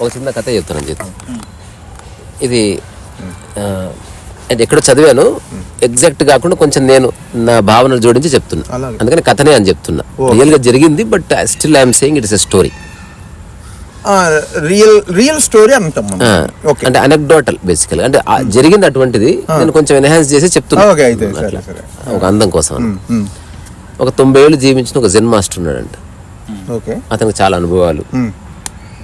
ఒక చిన్న కథ చెప్తాను చెప్పి ఇది అంటే ఎక్కడో చదివాను. ఎగ్జాక్ట్ కాకుండా కొంచెం నేను నా భావనలు జోడించి చెప్తున్నా. అందుకని కథనే అని చెప్తున్నా. రియల్గా జరిగింది but still I'm saying it is a story real real story అంటాం అంటే అనెక్డోటల్ బేసికల్ అంటే ఆ జరిగింది అటువంటిది నేను కొంచెం ఎన్హాన్స్ చేసి చెప్తున్నా. ఒక అందం కోసం అన్న. ఉమ్, ఒక తొంభై ఏళ్ళు జీవించిన ఒక జెన్ మాస్టర్ ఉన్నాడంట. ఓకే అతనికి చాలా అనుభవాలు.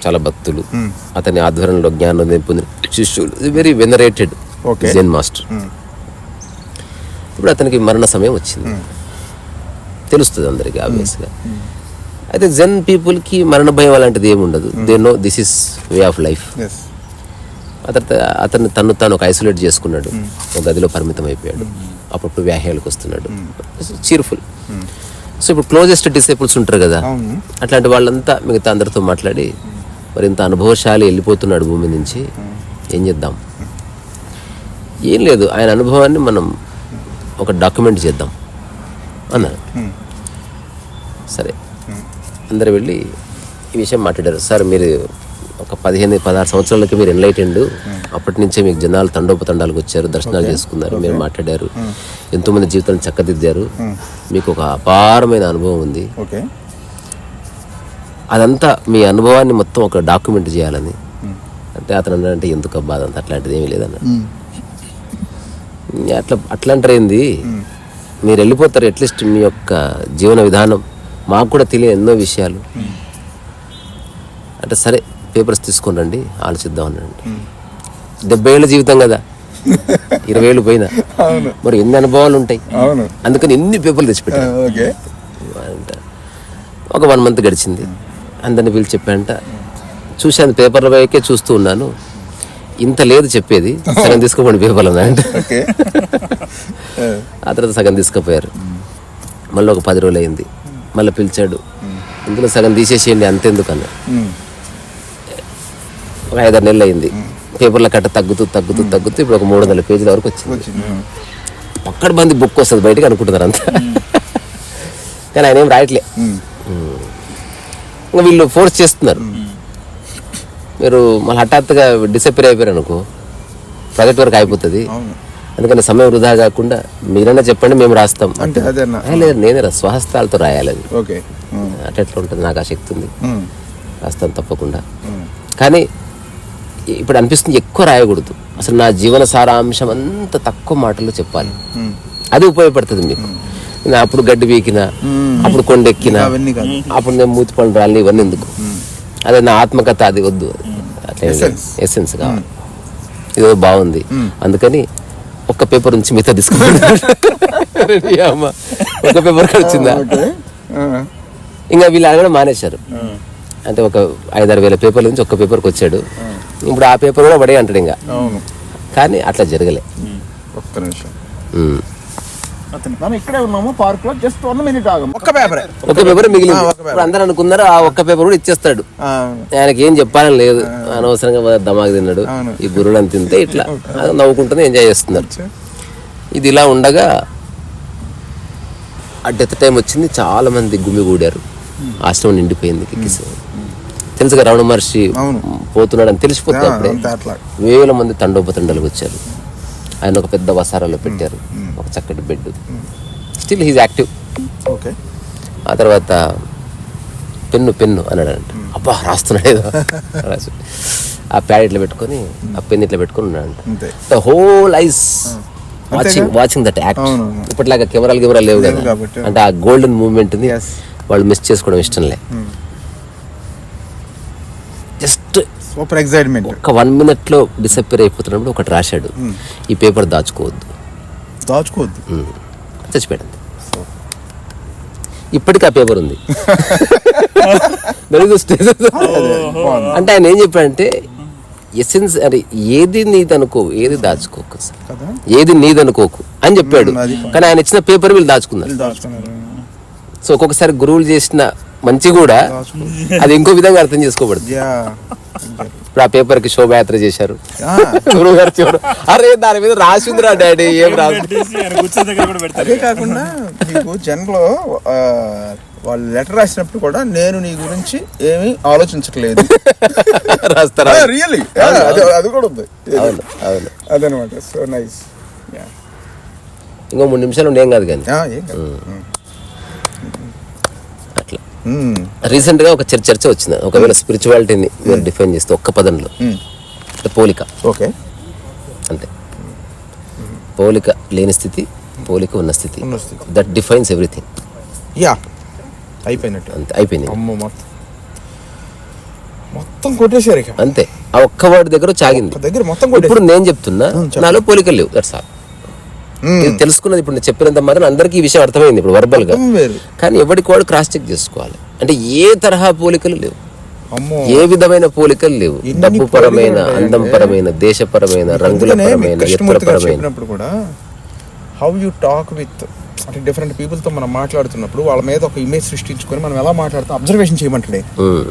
చాలా భక్తులు. Hmm. అతని ఆధ్వర్యంలో జ్ఞానం పొందిన శిష్యులు. Very venerated. జెన్ మాస్టర్ ఇప్పుడు అతనికి మరణ సమయం వచ్చింది. తెలుస్తుంది అందరికి ఆబ్వియస్గా అయితే జెన్ పీపుల్కి మరణ భయం అలాంటిది ఏమి ఉండదు. They know this is way of life. అతను అతన్ని తను తాను ఒక ఐసోలేట్ చేసుకున్నాడు. ఒక గదిలో పరిమితం అయిపోయాడు. అప్పుడప్పుడు వ్యాహ్యాలకు వస్తున్నాడు. చీర్ఫుల్ సో ఇప్పుడు క్లోజెస్ట్ డిసేబుల్స్ ఉంటారు కదా. అట్లాంటి వాళ్ళంతా మిగతా అందరితో మాట్లాడి మరి ఇంత అనుభవశాలి వెళ్ళిపోతున్నాడు భూమి నుంచి. ఏం చేద్దాం? ఏం లేదు ఆయన అనుభవాన్ని మనం ఒక డాక్యుమెంట్ చేద్దాం అన్నారు. సరే. అందరు వెళ్ళి ఈ విషయం మాట్లాడారు. సార్ మీరు ఒక పదిహేను పదహారు సంవత్సరాలకి మీరు ఎన్లైటెండ్. అప్పటి నుంచే మీకు జనాలు తండోపతండాలకు వచ్చారు దర్శనాలు చేసుకున్నారు మీరు మాట్లాడారు. ఎంతోమంది జీవితాలను చక్కదిద్దారు. మీకు ఒక అపారమైన అనుభవం ఉంది. ఓకే. అదంతా మీ అనుభవాన్ని మొత్తం ఒక డాక్యుమెంట్ చేయాలని. అంటే అతను అన్నాడంటే ఎందుకు బాధ అంత అట్లాంటిది ఏమీ లేదన్న అట్లా అట్లా మీరు వెళ్ళిపోతారు అట్లీస్ట్ మీ యొక్క జీవన విధానం. మాకు కూడా తెలియని ఎన్నో విషయాలు. అంటే సరే పేపర్స్ తీసుకొని రండి ఆలోచిద్దాం అన్నాడు. డెబ్బై ఏళ్ళ జీవితం కదా. ఇరవై ఏళ్ళు పోయినా. మరి ఎన్ని అనుభవాలు ఉంటాయి? అందుకని ఎన్ని పేపర్లు తెచ్చిపెట్టారు? అంట. ఒక వన్ మంత్ గడిచింది. అందరిని పిలిచి చెప్పానంట చూశాను పేపర్ల వైకే చూస్తూ ఉన్నాను. ఇంత లేదు చెప్పేది. సగం తీసుకోపోండి పేపర్లు ఓకే. ఆ తర్వాత సగం తీసుకుపోయారు. మళ్ళీ ఒక పది రోజులు అయింది. మళ్ళీ పిలిచాడు. ఇందులో సగం తీసేసేయండి అంతెందుకు అన్న ఒక ఐదారు నెలలు అయింది. పేపర్ల కట్ట తగ్గుతూ తగ్గుతూ తగ్గుతూ ఇప్పుడు ఒక మూడు వందల పేజీల వరకు వచ్చింది. ఒక్కడి మంది బుక్ వస్తుంది బయటకు అనుకుంటున్నారు అంతా. కానీ ఆయన ఏం రాయట్లే. వీళ్ళు ఫోర్స్ చేస్తున్నారు. మీరు మళ్ళీ హఠాత్తుగా డిసప్పేర్ అయిపోయారు అనుకో ప్రాజెక్ట్ వరకు అయిపోతుంది. అందుకని సమయం వృధా కాకుండా మీరన్నా చెప్పండి మేము రాస్తాం. అంటే అదేనా? "ఏ, లేదు నేనే స్వహస్తాలతో రాయాలి అది అట్లా ఎట్లా ఉంటుంది? నాకు ఆ శక్తి ఉంది. రాస్తాను తప్పకుండా. కానీ ఇప్పుడు అనిపిస్తుంది ఎక్కువ రాయకూడదు. అసలు నా జీవన సారాంశం అంత తక్కువ మాటల్లో చెప్పాలి. అది ఉపయోగపడుతుంది మీకు. అప్పుడు గడ్డి పీకిన. అప్పుడు కొండెక్కిన అప్పుడు నేను మూతి పనులు రాలి ఇవన్నీ ఎందుకు? అదే నా ఆత్మకథ అది వద్దు. ఎసెన్స్ కావాలి ఇది బాగుంది. అందుకని ఒక్క పేపర్ నుంచి మిగతా అమ్మ. ఒక పేపర్ వచ్చిందా? ఇంకా వీళ్ళు అడగడం మానేశారు. అంటే ఒక ఐదారు వేల పేపర్ల నుంచి ఒక్క పేపర్కి వచ్చాడు. ఇప్పుడు ఆ పేపర్ కూడా పడే అంటాడు ఇంకా. కానీ అట్లా జరగలే. ఒక్క నిమిషం. మనం ఇక్కడే ఉన్నాము పార్క్లో జస్ట్ వన్ మినిట్ ఆగం. ఒక్క పేపరే. ఒక పేపర్ మిగిలింది. ఇప్పుడు అందరూ అనుకున్నారు ఆ ఒక్క పేపర్ కూడా ఇచ్చేస్తాడు. ఆయనకి ఏం చెప్పాలని లేదు. అనవసరంగా దమాగ్ తిన్నాడు. ఈ గురుడు అని తింటే ఇట్లా. అది నవ్వుకుంటుంది ఎంజాయ్ చేస్తున్నారు ఇది ఇలా ఉండగా ఆ డెత్ టైం వచ్చింది చాలా మంది గుమిగూడారు ఆశ్రమం నిండిపోయింది కిక్కిసి తెలుసుగా రమణ మహర్షి. పోతున్నాడు అని తెలిసిపోతే వేల మంది తండోపతండాలకు వచ్చారు. ఆయన ఒక పెద్ద వసారాలో పెట్టారు. ఒక చక్కటి bed. Still he's active okay. ఆ తర్వాత పెన్ను పెన్ను అన్నాడంట. అబ్బా రాస్తున్నాడు ఏదో. రాసి ఆ ప్యాడ్ ఇట్లా పెట్టుకొని ఆ పెన్ ఇట్లా పెట్టుకొని ఉన్నాడంట. The whole eyes watching watching that act. ఇప్పటిలాగా కెమెరాలు కెమెరాలు లేవు కదా. అంటే ఆ గోల్డెన్ మూమెంట్ని Yes. వాళ్ళు మిస్ చేసుకోవడం ఇష్టం లే. జస్ట్ సూపర్ ఎక్సైట్మెంట్ ఒక వన్ మినిట్లో డిసప్పేర్ అయిపోతున్నప్పుడు ఒకటి రాశాడు. ఈ పేపర్ దాచుకోవద్దు. దాచుకోవద్దు. చచ్చిపోయాడు ఇప్పటికీ ఆ పేపర్ ఉంది. అంటే ఆయన ఏం చెప్పాడంటే ఎసెన్స్ అంటే ఏది నీదనుకో ఏది దాచుకోకు ఏది నీదనుకోకు అని చెప్పాడు. కానీ ఆయన ఇచ్చిన పేపర్ వీళ్ళు దాచుకున్నారు. సో ఒక్కొక్కసారి గురువులు చేసిన మంచి కూడా అది ఇంకో విధంగా అర్థం చేసుకోబడుతుంది. యా. ఇప్పుడు ఆ పేపర్కి శోభయాత్ర చేశారు. ఆ, గురువు గారు చూడు. అరే దాని మీద రాసిందిరా డాడీ ఏం రాదు అదే కాకుండా జన్లో వాళ్ళు లెటర్ రాసినప్పుడు కూడా నేను నీ గురించి ఏమీ ఆలోచించట్లేదు. రాస్తారా? రియల్లీ అది అది కూడా ఉంది. అదనమాట. సో నైస్ ఇంకో మూడు నిమిషాలు ఉండే కాదు కానీ. రీసెంట్గా ఒక చర్చ చర్చ వచ్చింది. ఒకవేళ స్పిరిచువాలిటీని మీరు డిఫైన్ చేస్తే ఒక్క పదంలో. అంటే పోలిక. ఓకే అంతే. పోలిక లేని స్థితి పోలిక ఉన్న స్థితి. దట్ డిఫైన్స్ ఎవ్రీథింగ్ యా అయిపోయినట్టు. అంతే అయిపోయింది. అమ్మో మొత్తం. మొత్తం కొట్టేశారు అంతే. ఆ ఒక్క వాడి దగ్గర చాగింది. దగ్గర మొత్తం ఇప్పుడు నేను చెప్తున్నా నాలో పోలికలు లేవు. దట్స్ ఆల్ తెలుసుకున్నది ఇప్పుడు నేను చెప్పినంత మాత్రం అందరికీ ఈ విషయం అర్థమైంది ఇప్పుడు వర్బల్గా. కానీ ఎవరికి వాడు క్రాస్ చెక్ చేసుకోవాలి? అంటే ఏ తరహా పోలికలు లేవు. ఏ విధమైన పోలికలు లేవు. డబ్బు పరమైన అందం పరమైన దేశపరమైన రంగుల పరమైన కూడా. హౌ యూ టాక్ విత్ అంటే డిఫరెంట్ పీపుల్తో మనం మాట్లాడుతున్నప్పుడు వాళ్ళ మీద ఒక ఇమేజ్ సృష్టించుకొని మనం ఎలా మాట్లాడుతాం అబ్జర్వేషన్ చేయమంటాడే ఉమ్,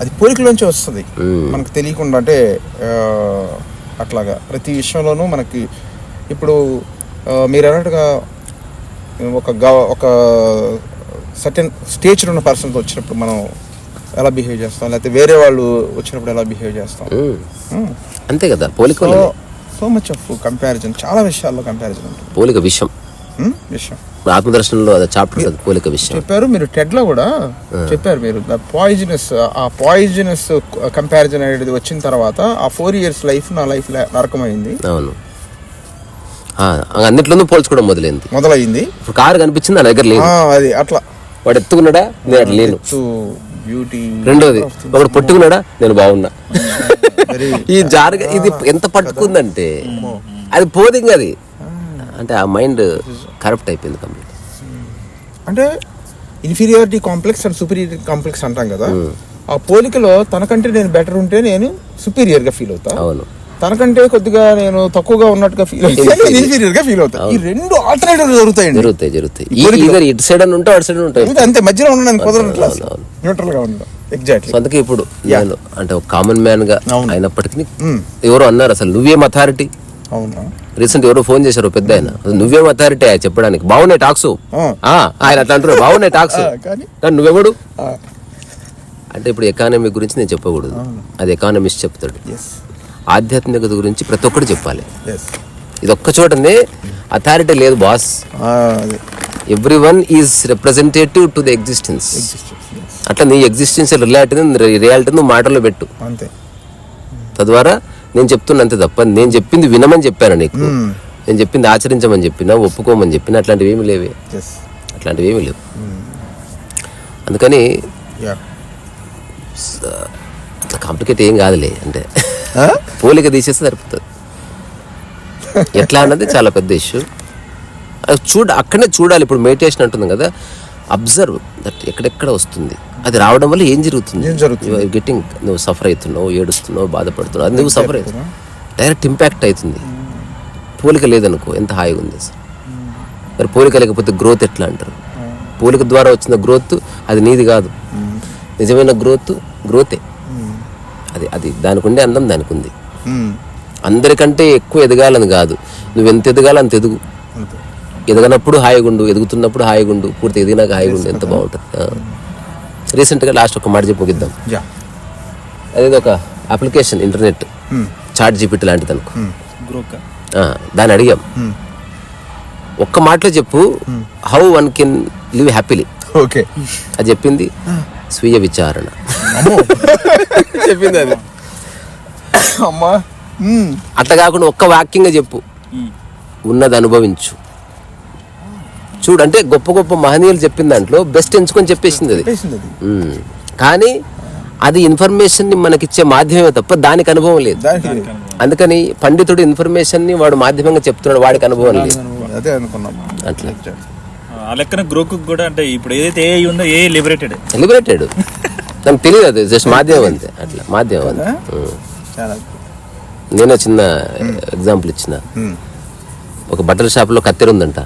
అది పోలికలోంచి వస్తుంది. మనకు తెలియకుండా అంటే అట్లాగా ప్రతి విషయంలోనూ మనకి ఇప్పుడు మీరు అన్నట్టుగా ఒక గవ- ఒక సర్టెన్ స్టేజ్ ఉన్న పర్సన్తో వచ్చినప్పుడు మనం ఎలా బిహేవ్ చేస్తాం? లేకపోతే వేరే వాళ్ళు వచ్చినప్పుడు ఎలా బిహేవ్ చేస్తాం. అంతే కదా పోలిక సో మచ్ ఆఫ్ కంపారిజన్ చాలా విషయాల్లో కంపారిజన్ ఉంటుంది. పోలిక విషయం? విషయం. ఆత్మదర్శనంలో అది చాప్టర్ ఉంటుంది పోలిక విషయం. చెప్పారు మీరు టెడ్లో కూడా చెప్పారు మీరు. పాయిజనస్ ఆ పాయిజనస్ కంపారిజన్ అనేది వచ్చిన తర్వాత ఆ ఫోర్ ఇయర్స్ లైఫ్ నా లైఫ్ నరకమైంది. అవును. అన్నిట్లోనూ పోల్చుకోవడం మొదలైంది. మొదలైంది ఇప్పుడు కారు కనిపించింది నా దగ్గర లేదు. అది అట్లా. వాడు ఎత్తుకున్నాడా? నేను అట్లా లేను. బ్యూటీ రెండోది ఒకడు పట్టుకున్నాడా? నేను బాగున్నా. ఈ జారగ ఇది ఎంత పట్టుకుందంటే అది పోదింగ్ అది. అంటే ఆ మైండ్ కరప్ట్ అయిపోయింది కంప్లీట్ అంటే inferiority complex and superiority complex అంటాం కదా. ఆ పోలికలో తనకంటే నేను బెటర్ ఉంటే నేను సుపీరియర్గా ఫీల్ అవుతా. అవును. తనకంటే కొద్దిగా నేను తక్కువగా ఉన్నట్టుగా ఫీల్ అయితే నేను ఇన్ఫీరియర్గా ఫీల్ అవుతా ఈ రెండు ఆల్టర్నేటివ్ జరుగుతాయండి జరుగుతాయి జరుగుతాయి ఇద్దరు ఇటు సైడ్ అని ఉంటావు అటు సైడ్ ఉంటాయి. అంతే, మధ్యలో ఉండడానికి అవును. న్యూట్రల్గా ఉండడం. ఎగ్జాక్ట్లీ అందుకే ఇప్పుడు నేను అంటే ఒక కామన్ మ్యాన్గా. అయినప్పటికీ ఎవరో అన్నారు అసలు నువ్వేం అథారిటీ అవునా? రీసెంట్ ఎవరో ఫోన్ చేశారు పెద్ద ఆయన. నువ్వేం అథారిటీ చెప్పడానికి. బాగున్నాయి టాక్స్. ఆయన అట్లా అంటున్నారు బాగున్నాయి టాక్స్ కానీ? నువ్వెవడు? అంటే ఇప్పుడు ఎకానమీ గురించి నేను చెప్పకూడదు. అది ఎకానమిస్ట్ చెప్తాడు. ఆధ్యాత్మికత గురించి ప్రతి ఒక్కటి చెప్పాలి. ఇది ఒక్క చోటనే అథారిటీ లేదు boss everyone is representative to the existence అట్లా నీ ఎగ్జిస్టెన్స్ రియాలిటీని రియాలిటీని నువ్వు మాటల్లో పెట్టు. అంతే. తద్వారా నేను చెప్తున్నా అంతే తప్ప నేను చెప్పింది వినమని చెప్పాను నీకు. నేను చెప్పింది ఆచరించమని చెప్పినా ఒప్పుకోమని చెప్పినా అట్లాంటివి ఏమి లేవే. అట్లాంటివి ఏమి లేవు. అందుకని కాంప్లికేట్ ఏం కాదులే అంటే. పోలిక తీసేస్తే సరిపోతుంది. ఎట్లా అన్నది చాలా పెద్ద ఇష్యూ అది చూడ అక్కడనే చూడాలి. ఇప్పుడు మెడిటేషన్ అంటుంది కదా అబ్జర్వ్ దట్ ఎక్కడెక్కడ వస్తుంది. అది రావడం వల్ల ఏం జరుగుతుంది? జరుగుతుంది? గెట్టింగ్ నువ్వు సఫర్ అవుతున్నావు ఏడుస్తున్నావు బాధపడుతున్నావు అది నువ్వు సఫర్ అవుతున్నావు. డైరెక్ట్ ఇంపాక్ట్ అవుతుంది. పోలిక లేదనుకో ఎంత హాయిగా ఉంది అసలు? మరి పోలిక లేకపోతే గ్రోత్ ఎట్లా అంటారు? పోలిక ద్వారా వచ్చిన గ్రోత్ అది నీది కాదు. నిజమైన గ్రోత్ గ్రోతే అది అది. దానికి ఉండే అందం దానికి ఉంది అందరికంటే ఎక్కువ ఎదగాలని కాదు. నువ్వు ఎంత ఎదగాలో అంత ఎదుగు. ఎదగనప్పుడు హాయిగుండు ఎదుగుతున్నప్పుడు హాయిగుండు పూర్తి ఎదిగినాక హాయిగుండు ఎంత బాగుంటుంది. రీసెంట్గా లాస్ట్ ఒక మాట చెప్పి ముగిద్దాం అదేదో ఒక అప్లికేషన్ ఇంటర్నెట్. చాట్ జీపీటీ లాంటిది అనుకో దాన్ని అడిగాం. ఒక్క మాటలో చెప్పు how one can live happily okay. అది చెప్పింది స్వీయ విచారణ. చెప్పింది అది. అమ్మా. అట్లా కాకుండా ఒక్క వాక్యంగా చెప్పు. ఉన్నది అనుభవించు. చూడు అంటే గొప్ప గొప్ప మహనీయులు చెప్పిన దాంట్లో బెస్ట్ ఎంచుకొని చెప్పేసింది అది. కానీ అది ఇన్ఫర్మేషన్ని మనకిచ్చే మాధ్యమే తప్ప దానికి అనుభవం లేదు. అందుకని పండితుడు ఇన్ఫర్మేషన్ని వాడు మాధ్యమంగా చెప్తున్నాడు వాడికి అనుభవం లేదు. అదే అనుకున్నాం. అట్లా. ఆ లెక్కన గ్రోక్ కూడా అంటే ఇప్పుడు ఏదైతే ఏ ఉందో ఏ లిబరేటెడ్ సెలబ్రేటెడ్ నాకు తెలియదు అది జస్ట్ మాధ్యమం అంతే అట్లా మాధ్యమం అంతే. చాలా నేను చిన్న ఎగ్జాంపుల్ ఇచ్చిన. ఒక బట్టల షాప్లో కత్తెర ఉందంట.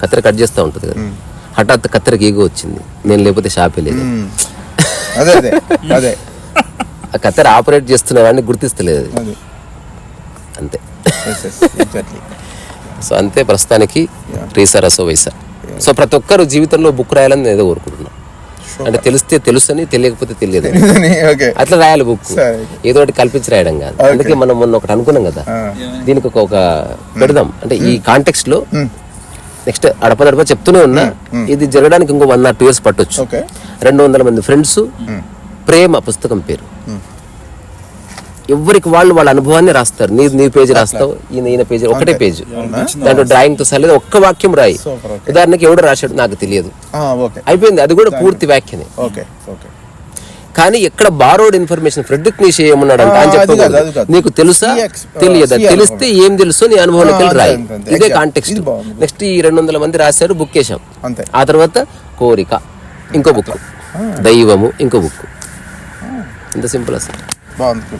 కత్తెర కట్ చేస్తూ ఉంటుంది కదా హఠాత్ కత్తెరకి ఈగో వచ్చింది నేను లేకపోతే షాపే లేదు. అదే అదే అదే ఆ కత్తెర ఆపరేట్ చేస్తున్న వాడిని గుర్తిస్తలేదు అంతే సో అంతే ప్రస్తుతానికి రీసా రసో వైసా సో ప్రతి ఒక్కరు జీవితంలో బుక్ రాయాలని ఏదో కోరుకుంటున్నాను అంటే తెలిస్తే తెలుసని తెలియకపోతే తెలియదు. అట్లా రాయాలి బుక్. ఏదో ఒకటి కల్పించి రాయడం కాదు. అందుకే మనం మొన్న ఒకటి అనుకున్నాం కదా. దీనికి ఒక పెడదాం. అంటే ఈ కాంటెక్స్ట్లో నెక్స్ట్ అడపదడప చెప్తూనే ఉన్నా ఇది జరగడానికి ఇంకో వన్ ఆర్ టూ ఇయర్స్ పట్టొచ్చు. రెండు వందల మంది ఫ్రెండ్స్ ప్రేమ పుస్తకం పేరు. ఎవరికి వాళ్ళు వాళ్ళ అనుభవాన్ని రాస్తారు. నీ నీ పేజ్ రాస్తావు ఈయన ఈయన పేజ్ ఒకటే పేజ్. దాంట్లో డ్రాయింగ్తో సలేదు ఒక్క వాక్యం రాయి. ఉదాహరణకి ఎవడు రాశాడు నాకు తెలియదు. అయిపోయింది అది కూడా పూర్తి వ్యాఖ్యనే. కానీ ఎక్కడ బారోడ్ ఇన్ఫర్మేషన్ ఫ్రెడ్రిక్ నీషే ఏమన్నాడు అంటే కాదు. నీకు తెలుసా? తెలియదా? తెలిస్తే ఏం తెలుసు? నీ అనుభవంలోకి రాయి? ఇదే. కాంటెక్స్ట్. నెక్స్ట్ ఈ రెండు వందల మంది రాశారు బుక్ వేసాం అంతే. ఆ తర్వాత కోరిక ఇంకో బుక్. దైవము ఇంకో బుక్. ఇంత సింపుల్ అసలు. బాగుంది.